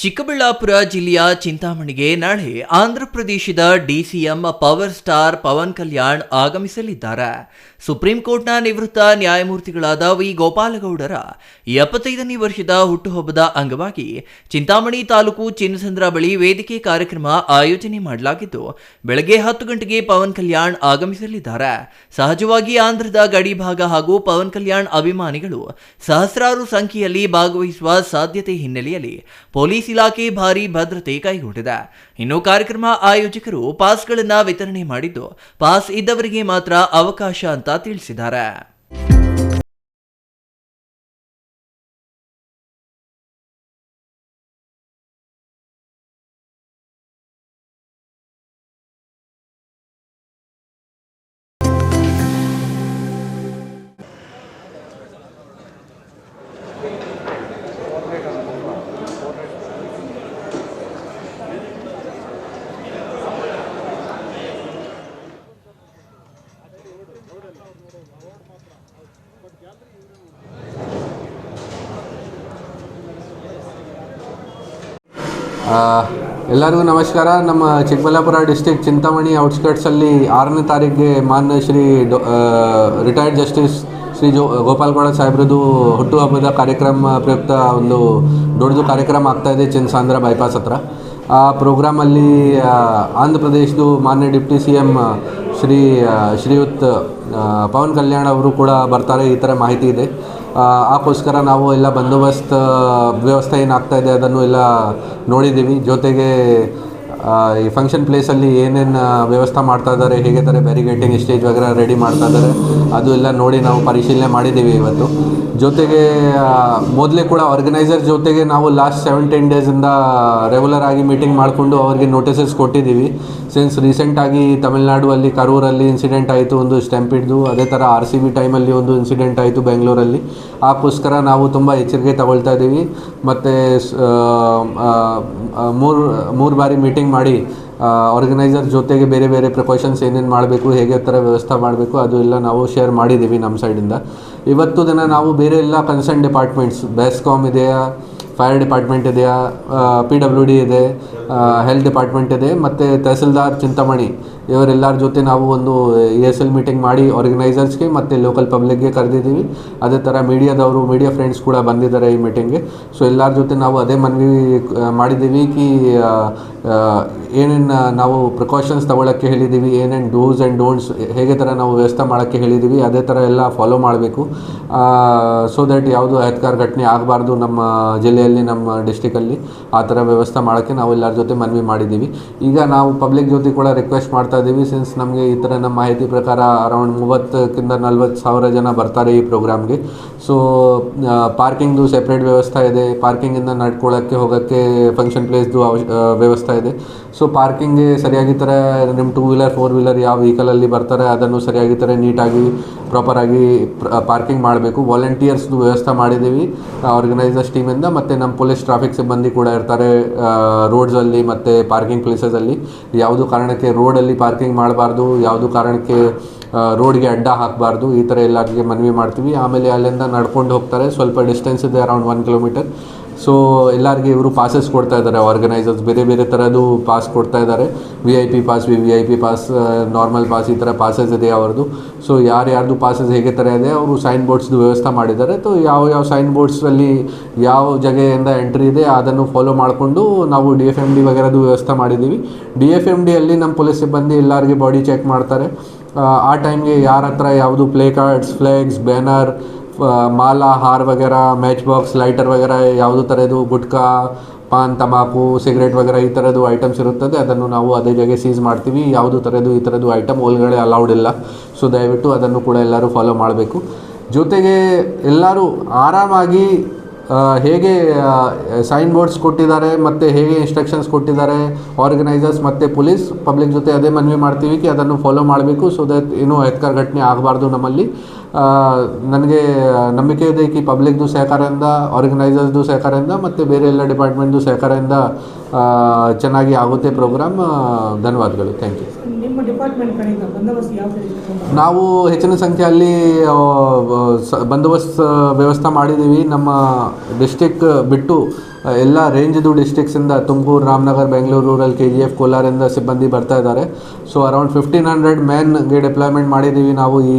ಚಿಕ್ಕಬಳ್ಳಾಪುರ ಜಿಲ್ಲೆಯ ಚಿಂತಾಮಣಿಗೆ ನಾಳೆ ಆಂಧ್ರಪ್ರದೇಶದ DCM power star Pawan Kalyan ಆಗಮಿಸಲಿದ್ದಾರೆ. ಸುಪ್ರೀಂ ಕೋರ್ಟ್ನ ನಿವೃತ್ತ ನ್ಯಾಯಮೂರ್ತಿಗಳಾದ ವಿ. ಗೋಪಾಲಗೌಡರ ಎಪ್ಪತ್ತೈದನೇ ವರ್ಷದ ಹುಟ್ಟುಹಬ್ಬದ ಅಂಗವಾಗಿ ಚಿಂತಾಮಣಿ ತಾಲೂಕು ಚಿನ್ನಸಂದ್ರ ಬಳಿ ವೇದಿಕೆ ಕಾರ್ಯಕ್ರಮ ಆಯೋಜನೆ ಮಾಡಲಾಗಿದ್ದು, ಬೆಳಗ್ಗೆ ಹತ್ತು ಗಂಟೆಗೆ ಪವನ್ ಕಲ್ಯಾಣ್ ಆಗಮಿಸಲಿದ್ದಾರೆ. ಸಹಜವಾಗಿ ಆಂಧ್ರದ ಗಡಿ ಭಾಗ ಹಾಗೂ ಪವನ್ ಕಲ್ಯಾಣ್ ಅಭಿಮಾನಿಗಳು ಸಹಸ್ರಾರು ಸಂಖ್ಯೆಯಲ್ಲಿ ಭಾಗವಹಿಸುವ ಸಾಧ್ಯತೆ ಹಿನ್ನೆಲೆಯಲ್ಲಿ ಪೊಲೀಸ್ ಇಲಾಖೆ ಭಾರಿ ಭದ್ರತೆ ಕೈಗೊಂಡಿದೆ. ಇನ್ನು ಕಾರ್ಯಕ್ರಮ ಆಯೋಜಕರು ಪಾಸ್ಗಳನ್ನು ವಿತರಣೆ ಮಾಡಿದ್ದು, ಪಾಸ್ ಇದ್ದವರಿಗೆ ಮಾತ್ರ ಅವಕಾಶ ಅಂತ ತಿಳಿಸಿದ್ದಾರೆ. ಎಲ್ಲರಿಗೂ ನಮಸ್ಕಾರ. ನಮ್ಮ ಚಿಕ್ಕಬಳ್ಳಾಪುರ ಡಿಸ್ಟಿಕ್ ಚಿಂತಾಮಣಿ ಔಟ್ಸ್ಕರ್ಟ್ಸಲ್ಲಿ ಆರನೇ ತಾರೀಕಿಗೆ ಮಾನ್ಯ ಶ್ರೀ ರಿಟೈರ್ಡ್ ಜಸ್ಟಿಸ್ ಶ್ರೀ ಜೋ, ಗೋಪಾಲ್ಗೌಡ ಸಾಹೇಬ್ರದ್ದು ಹುಟ್ಟುಹಬ್ಬದ ಕಾರ್ಯಕ್ರಮ ಪ್ರಯುಕ್ತ ಒಂದು ದೊಡ್ಡದು ಕಾರ್ಯಕ್ರಮ ಆಗ್ತಾ ಇದೆ ಚಿನ್ಸಾಂದ್ರ ಬೈಪಾಸ್ ಹತ್ರ. ಆ ಪ್ರೋಗ್ರಾಮಲ್ಲಿ ಆಂಧ್ರ ಪ್ರದೇಶದ್ದು ಮಾನ್ಯ deputy C M Shri Shriyut Pawan Kalyan ಅವರು ಕೂಡ ಬರ್ತಾರೆ. ಈ ಥರ ಮಾಹಿತಿ ಇದೆ. ಆಗೋಸ್ಕರ ನಾವು ಎಲ್ಲ ಬಂದೋಬಸ್ತ್, ವ್ಯವಸ್ಥೆ ಏನಾಗ್ತಾ ಇದೆ ಅದನ್ನು ಎಲ್ಲ ನೋಡಿದ್ದೀವಿ. ಜೊತೆಗೆ ಈ ಫಂಕ್ಷನ್ ಪ್ಲೇಸಲ್ಲಿ ಏನೇನು ವ್ಯವಸ್ಥೆ ಮಾಡ್ತಾ ಇದ್ದಾರೆ ಹೇಗೆ ಥರ ಬ್ಯಾರಿಗೇಟಿಂಗ್ ಸ್ಟೇಜ್ ವಗೈರೆ ರೆಡಿ ಮಾಡ್ತಾ ಇದ್ದಾರೆ ಅದು ಎಲ್ಲ ನೋಡಿ ನಾವು ಪರಿಶೀಲನೆ ಮಾಡಿದ್ದೀವಿ ಇವತ್ತು. ಜೊತೆಗೆ ಮೊದಲೇ ಕೂಡ ಆರ್ಗನೈಸರ್ ಜೊತೆಗೆ ನಾವು ಲಾಸ್ಟ್ ಸೆವೆನ್ ಟೆನ್ ಡೇಸಿಂದ ರೆಗ್ಯುಲರ್ ಆಗಿ ಮೀಟಿಂಗ್ ಮಾಡಿಕೊಂಡು ಅವ್ರಿಗೆ ನೋಟಿಸಸ್ ಕೊಟ್ಟಿದ್ದೀವಿ. ಸಿನ್ಸ್ ರೀಸೆಂಟಾಗಿ ತಮಿಳ್ನಾಡು ಅಲ್ಲಿ ಕರೂರಲ್ಲಿ ಇನ್ಸಿಡೆಂಟ್ ಆಯಿತು, ಒಂದು ಸ್ಟ್ಯಾಂಪಿಡ್ದು ಅದೇ ಥರ ಆರ್ ಸಿ ಬಿ ಟೈಮಲ್ಲಿ ಒಂದು ಇನ್ಸಿಡೆಂಟ್ ಆಯಿತು ಬೆಂಗಳೂರಲ್ಲಿ ಆಗೋಸ್ಕರ ನಾವು ತುಂಬ ಎಚ್ಚರಿಕೆ ತಗೊಳ್ತಾ ಇದ್ದೀವಿ. ಮತ್ತು ಮೂರು ಮೂರು ಬಾರಿ ಮೀಟಿಂಗ್ ಮಾಡಿ ಆರ್ಗನೈಸರ್ ಜೊತೆಗೆ ಬೇರೆ ಬೇರೆ ಪ್ರಿಕಾಷನ್ಸ್ ಏನೇನು ಮಾಡಬೇಕು, ಹೇಗೆ ಥರ ವ್ಯವಸ್ಥೆ ಮಾಡಬೇಕು, ಅದು ಎಲ್ಲ ನಾವು ಶೇರ್ ಮಾಡಿದ್ದೀವಿ ನಮ್ಮ ಸೈಡಿಂದ ಇವತ್ತು ದಿನ ನಾವು ಬೇರೆ ಎಲ್ಲ ಕನ್ಸರ್ನ್ ಡಿಪಾರ್ಟ್ಮೆಂಟ್ಸ್ ಬೆಸ್ಕಾಮ್ ಇದೆಯಾ ಫೈರ್ ಡಿಪಾರ್ಟ್ಮೆಂಟ್ ಇದೆಯಾ ಪಿ ಡಬ್ಲ್ಯೂ ಡಿ ಇದೆ ಹೆಲ್ತ್ ಡಿಪಾರ್ಟ್ಮೆಂಟ್ ಇದೆ, ಮತ್ತು ತಹಸೀಲ್ದಾರ್ ಚಿಂತಾಮಣಿ ಇವರೆಲ್ಲರ ಜೊತೆ ನಾವು ಒಂದು ಎ ಎಸ್ ಎಲ್ ಮೀಟಿಂಗ್ ಮಾಡಿ ಆರ್ಗನೈಸರ್ಸ್ಗೆ ಮತ್ತು ಲೋಕಲ್ ಪಬ್ಲಿಕ್ಗೆ ಕರೆದಿದ್ದೀವಿ. ಅದೇ ಥರ ಮೀಡಿಯಾದವರು ಮೀಡಿಯಾ ಫ್ರೆಂಡ್ಸ್ ಕೂಡ ಬಂದಿದ್ದಾರೆ ಈ ಮೀಟಿಂಗ್ಗೆ ಸೊ ಎಲ್ಲರ ಜೊತೆ ನಾವು ಅದೇ ಮನವಿ ಮಾಡಿದ್ದೀವಿ ಕಿ ಏನೇನು ನಾವು ಪ್ರಿಕಾಷನ್ಸ್ ತಗೊಳ್ಳೋಕ್ಕೆ ಹೇಳಿದ್ದೀವಿ, ಏನೇನು ಡೂಸ್ ಆ್ಯಂಡ್ ಡೋಂಟ್ಸ್ ಹೇಗೆ ಥರ ನಾವು ವ್ಯವಸ್ಥೆ ಮಾಡೋಕ್ಕೆ ಹೇಳಿದ್ದೀವಿ, ಅದೇ ಥರ ಎಲ್ಲ ಫಾಲೋ ಮಾಡಬೇಕು. ಸೊ ದ್ಯಾಟ್ ಯಾವುದು ಅಹತ್ಕಾರ ಘಟನೆ ಆಗಬಾರ್ದು ನಮ್ಮ ಜಿಲ್ಲೆಯಲ್ಲಿ, ನಮ್ಮ ಡಿಸ್ಟಿಕಲ್ಲಿ ಆ ಥರ ವ್ಯವಸ್ಥೆ ಮಾಡೋಕ್ಕೆ ನಾವು ಎಲ್ಲರ ಜೊತೆ ಮನವಿ ಮಾಡಿದ್ದೀವಿ. ಈಗ ನಾವು ಪಬ್ಲಿಕ್ ಜೊತೆ ಕೂಡ ರಿಕ್ವೆಸ್ಟ್ ಮಾಡ್ತಾ ಇದ್ದೀವಿ ಸಿನ್ಸ್ ನಮಗೆ ಈ ಥರ ನಮ್ಮ ಮಾಹಿತಿ ಪ್ರಕಾರ ಅರೌಂಡ್ ಮೂವತ್ತಕ್ಕಿಂತ ನಲ್ವತ್ತು ಸಾವಿರ ಜನ ಬರ್ತಾರೆ ಈ ಪ್ರೋಗ್ರಾಮ್ಗೆ ಸೊ ಪಾರ್ಕಿಂಗ್ದು ಸೆಪ್ರೇಟ್ ವ್ಯವಸ್ಥೆ ಇದೆ. ಪಾರ್ಕಿಂಗಿಂದ ನಡ್ಕೊಳ್ಳೋಕ್ಕೆ ಹೋಗೋಕ್ಕೆ ಫಂಕ್ಷನ್ ಪ್ಲೇಸ್ದು ಅವಶ್ ವ್ಯವಸ್ಥೆ ಇದೆ. ಸೊ ಪಾರ್ಕಿಂಗ್ಗೆ ಸರಿಯಾಗಿ ಥರ ನಿಮ್ಮ ಟೂ ವೀಲರ್ ಫೋರ್ ವೀಲರ್ ಯಾವ ವೆಹಿಕಲಲ್ಲಿ ಬರ್ತಾರೆ, ಅದನ್ನು ಸರಿಯಾಗಿ ಥರ ನೀಟಾಗಿ ಪ್ರಾಪರಾಗಿ ಪಾರ್ಕಿಂಗ್ ಮಾಡಬೇಕು. ವಾಲಂಟಿಯರ್ಸ್ದು ವ್ಯವಸ್ಥೆ ಮಾಡಿದ್ದೀವಿ ಆರ್ಗನೈಸರ್ಸ್ ಟೀಮಿಂದ ಮತ್ತು ನಮ್ಮ ಪೊಲೀಸ್ ಟ್ರಾಫಿಕ್ ಸಿಬ್ಬಂದಿ ಕೂಡ ಇರ್ತಾರೆ ರೋಡ್ಸಲ್ಲಿ ಮತ್ತು ಪಾರ್ಕಿಂಗ್ ಪ್ಲೇಸಸಲ್ಲಿ ಯಾವುದು ಕಾರಣಕ್ಕೆ ರೋಡಲ್ಲಿ ಪಾರ್ಕಿಂಗ್ ಮಾಡಬಾರ್ದು, ಯಾವುದು ಕಾರಣಕ್ಕೆ ರೋಡ್ಗೆ ಅಡ್ಡ ಹಾಕಬಾರ್ದು, ಈ ಥರ ಎಲ್ಲರಿಗೆ ಮನವಿ ಮಾಡ್ತೀವಿ. ಆಮೇಲೆ ಅಲ್ಲಿಂದ ನಡ್ಕೊಂಡು ಹೋಗ್ತಾರೆ. ಸ್ವಲ್ಪ ಡಿಸ್ಟೆನ್ಸ್ ಇದೆ ಅರೌಂಡ್ ಒನ್ ಕಿಲೋಮೀಟರ್ ಸೊ ಎಲ್ಲರಿಗೆ ಇವರು ಪಾಸಸ್ ಕೊಡ್ತಾ ಇದ್ದಾರೆ ಆರ್ಗನೈಸರ್ಸ್ ಬೇರೆ ಬೇರೆ ಥರದ್ದು ಪಾಸ್ ಕೊಡ್ತಾ ಇದ್ದಾರೆ. V I P pass V V I P pass normal pass ಈ ಥರ ಪಾಸಸ್ ಇದೆ ಅವ್ರದ್ದು. ಸೊ ಯಾರ್ಯಾರ್ದು ಪಾಸಸ್ ಹೇಗೆ ಥರ ಇದೆ, ಅವರು ಸೈನ್ ಬೋರ್ಡ್ಸ್ದು ವ್ಯವಸ್ಥೆ ಮಾಡಿದ್ದಾರೆ. ಸೊ ಯಾವ ಯಾವ ಸೈನ್ ಬೋರ್ಡ್ಸಲ್ಲಿ ಯಾವ ಜಗೆಯಿಂದ ಎಂಟ್ರಿ ಇದೆ, ಅದನ್ನು ಫಾಲೋ ಮಾಡಿಕೊಂಡು ನಾವು ಡಿ ಎಫ್ ಎಂ ಡಿ ವಗೈರೆದು ವ್ಯವಸ್ಥೆ ಮಾಡಿದ್ದೀವಿ. ಡಿ ಎಫ್ ಎಂ ಡಿಯಲ್ಲಿ ನಮ್ಮ ಪೊಲೀಸ್ ಸಿಬ್ಬಂದಿ ಎಲ್ಲರಿಗೆ ಬಾಡಿ ಚೆಕ್ ಮಾಡ್ತಾರೆ. ಆ, ಟೈಮ್ಗೆ ಯಾರ ಹತ್ರ ಯಾವುದು ಪ್ಲೇ ಕಾರ್ಡ್ಸ್ ಫ್ಲೆಕ್ಸ್ ಬ್ಯಾನರ್ ಮಾಲ ಹಾರ್ ವಗೇರ ಮ್ಯಾಚ್ ಬಾಕ್ಸ್ ಲೈಟರ್ ವಗೇರ ಯಾವುದು ಥರದ್ದು ಗುಟ್ಕಾ ಪಾನ್ ತಂಬಾಕು ಸಿಗರೇಟ್ ವಗೇರ ಈ ಥರದ್ದು ಐಟಮ್ಸ್ ಇರುತ್ತದೆ ಅದನ್ನು ನಾವು ಅದೇ ಜಾಗೆ ಸೀಸ್ ಮಾಡ್ತೀವಿ. ಯಾವುದು ಥರದ್ದು ಈ ಥರದ್ದು ಐಟಮ್ ಒಳಗಡೆ ಅಲೌಡ್ ಇಲ್ಲ. ಸೊ ದಯವಿಟ್ಟು ಅದನ್ನು ಕೂಡ ಎಲ್ಲರೂ ಫಾಲೋ ಮಾಡಬೇಕು. ಜೊತೆಗೆ ಎಲ್ಲರೂ ಆರಾಮಾಗಿ ಹೇಗೆ ಸೈನ್ ಬೋರ್ಡ್ಸ್ ಕೊಟ್ಟಿದ್ದಾರೆ, ಮತ್ತು ಹೇಗೆ ಇನ್ಸ್ಟ್ರಕ್ಷನ್ಸ್ ಕೊಟ್ಟಿದ್ದಾರೆ ಆರ್ಗನೈಸರ್ಸ್ ಮತ್ತು ಪೊಲೀಸ್ ಪಬ್ಲಿಕ್ ಜೊತೆ ಅದೇ ಮನವಿ ಮಾಡ್ತೀವಿ ಕಿ ಅದನ್ನು ಫಾಲೋ ಮಾಡಬೇಕು ಸೊ ದಟ್ ಏನೂ ಅಹಿತಕರ ಘಟನೆ ಆಗಬಾರ್ದು ನಮ್ಮಲ್ಲಿ. ನನಗೆ ನಂಬಿಕೆ ಇದೆ ಕಿ ಪಬ್ಲಿಕ್ದು ಸಹಕಾರದಿಂದ ಆರ್ಗನೈಸರ್ಸ್ದು ಸಹಕಾರದಿಂದ, ಮತ್ತು ಬೇರೆ ಎಲ್ಲ ಡಿಪಾರ್ಟ್ಮೆಂಟ್ದು ಸಹಕಾರದಿಂದ ಚೆನ್ನಾಗಿ ಆಗುತ್ತೆ ಪ್ರೋಗ್ರಾಮ್ ಧನ್ಯವಾದಗಳು. ಥ್ಯಾಂಕ್ ಯು ನಾವು ಹೆಚ್ಚಿನ ಸಂಖ್ಯೆಯಲ್ಲಿ ಬಂದೋಬಸ್ತ್ ವ್ಯವಸ್ಥೆ ಮಾಡಿದ್ದೀವಿ. ನಮ್ಮ ಡಿಸ್ಟಿಕ್ ಬಿಟ್ಟು ಎಲ್ಲ ರೇಂಜ್ದು ಡಿಸ್ಟಿಕ್ಸಿಂದ Tumakuru, Ramanagara, Bengaluru rural K G F ಕೋಲಾರಿಂದ ಸಿಬ್ಬಂದಿ ಬರ್ತಾ ಇದ್ದಾರೆ. ಸೊ ಅರೌಂಡ್ ಫಿಫ್ಟೀನ್ ಹಂಡ್ರೆಡ್ ಮ್ಯಾನ್ಗೆ ಡಿಪ್ಲಾಯ್ಮೆಂಟ್ ಮಾಡಿದ್ದೀವಿ ನಾವು ಈ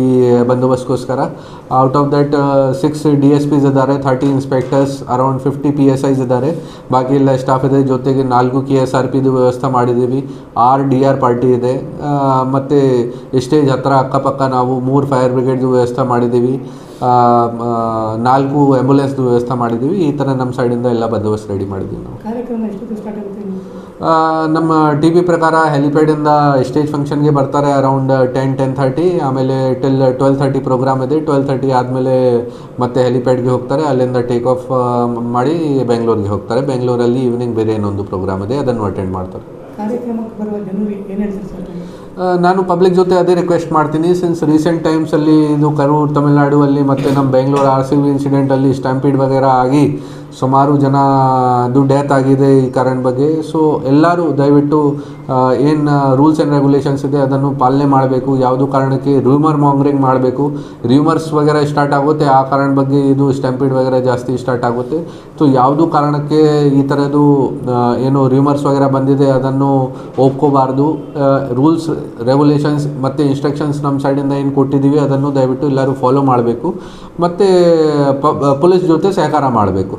ಬಂದೋಬಸ್ತ್ಗೋಸ್ಕರ. Out of that six D S Ps ಇದ್ದಾರೆ thirty inspectors around fifty P S Is ಇದ್ದಾರೆ. ಬಾಕಿ ಎಲ್ಲ ಸ್ಟಾಫ್ ಇದೆ, ಜೊತೆಗೆ ನಾಲ್ಕು ಕೆ ಎಸ್ ಆರ್ ಪಿದು ವ್ಯವಸ್ಥೆ ಮಾಡಿದ್ದೀವಿ. ಆರ್ ಡಿ ಆರ್ ಪಾರ್ಟಿ ಇದೆ. ಮತ್ತು ಸ್ಟೇಜ್ ಹತ್ತಿರ ಅಕ್ಕಪಕ್ಕ ನಾವು ಮೂರು ಫೈರ್ ಬ್ರಿಗೇಡ್ದು ವ್ಯವಸ್ಥೆ ಮಾಡಿದ್ದೀವಿ. ನಾಲ್ಕು ಆ್ಯಂಬುಲೆನ್ಸ್ದು ವ್ಯವಸ್ಥೆ ಮಾಡಿದ್ದೀವಿ. ಈ ಥರ ನಮ್ಮ ಸೈಡಿಂದ ಎಲ್ಲ ಬಂದೋಬಸ್ತ್ ರೆಡಿ ಮಾಡಿದ್ದೀವಿ ನಾವು. ನಮ್ಮ ಟಿ ವಿ ಪ್ರಕಾರ ಹೆಲಿಪ್ಯಾಡಿಂದ ಸ್ಟೇಜ್ ಫಂಕ್ಷನ್ಗೆ ಬರ್ತಾರೆ ಅರೌಂಡ್ ಟೆನ್ ಟೆನ್ ಥರ್ಟಿ ಆಮೇಲೆ ಟಿಲ್ ಟ್ವೆಲ್ ಥರ್ಟಿ ಪ್ರೋಗ್ರಾಮ್ ಇದೆ. ಟ್ವೆಲ್ ಥರ್ಟಿ ಆದಮೇಲೆ ಮತ್ತೆ ಹೆಲಿಪ್ಯಾಡ್ಗೆ ಹೋಗ್ತಾರೆ. ಅಲ್ಲಿಂದ ಟೇಕ್ ಆಫ್ ಮಾಡಿ ಬೆಂಗಳೂರಿಗೆ ಹೋಗ್ತಾರೆ. ಬೆಂಗಳೂರಲ್ಲಿ ಈವ್ನಿಂಗ್ ಬೇರೆ ಇನ್ನೊಂದು ಪ್ರೋಗ್ರಾಮ್ ಇದೆ. ಅದನ್ನು ಅಟೆಂಡ್ ಮಾಡ್ತಾರೆ. ನಾನು ಪಬ್ಲಿಕ್ ಜೊತೆ ಅದೇ ರಿಕ್ವೆಸ್ಟ್ ಮಾಡ್ತೀನಿ. ಸಿನ್ಸ್ ರೀಸೆಂಟ್ ಟೈಮ್ಸಲ್ಲಿ ಇದು ಕರೂರು, ತಮಿಳ್ನಾಡು ಅಲ್ಲಿ ಮತ್ತು ನಮ್ಮ ಬೆಂಗಳೂರು ಆರ್ ಸಿ ಬಿ ಇನ್ಸಿಡೆಂಟಲ್ಲಿ ಸ್ಟ್ಯಾಂಪೀಡ್ ವಗೇರ ಆಗಿ ಸುಮಾರು ಜನ, ಅದು ಡೆತ್ ಆಗಿದೆ ಈ ಕಾರಣ ಬಗ್ಗೆ. ಸೊ ಎಲ್ಲರೂ ದಯವಿಟ್ಟು ಏನು ರೂಲ್ಸ್ ಆ್ಯಂಡ್ ರೆಗ್ಯುಲೇಷನ್ಸ್ ಇದೆ ಅದನ್ನು ಪಾಲನೆ ಮಾಡಬೇಕು. ಯಾವುದೋ ಕಾರಣಕ್ಕೆ ರೂಮರ್ ಮಾಂಗ್ರಿಂಗ್ ಮಾಡಬೇಕು. ರೂಮರ್ಸ್ ವಗೇರ ಸ್ಟಾರ್ಟ್ ಆಗುತ್ತೆ. ಆ ಕಾರಣ ಬಗ್ಗೆ ಇದು ಸ್ಟ್ಯಾಂಪೀಡ್ ವಗೇರ ಜಾಸ್ತಿ ಸ್ಟಾರ್ಟ್ ಆಗುತ್ತೆ. ಸೊ ಯಾವುದು ಕಾರಣಕ್ಕೆ ಈ ಥರದ್ದು ಏನು ರೂಮರ್ಸ್ ವಗೇರ ಬಂದಿದೆ ಅದನ್ನು ಒಪ್ಕೋಬಾರ್ದು. ರೂಲ್ಸ್ ರೆಗ್ಯುಲೇಷನ್ಸ್ ಮತ್ತು ಇನ್ಸ್ಟ್ರಕ್ಷನ್ಸ್ ನಮ್ಮ ಸೈಡಿಂದ ಏನು ಕೊಟ್ಟಿದ್ದೀವಿ ಅದನ್ನು ದಯವಿಟ್ಟು ಎಲ್ಲರೂ ಫಾಲೋ ಮಾಡಬೇಕು. ಮತ್ತು ಪೊಲೀಸ್ ಜೊತೆ ಸಹಕಾರ ಮಾಡಬೇಕು.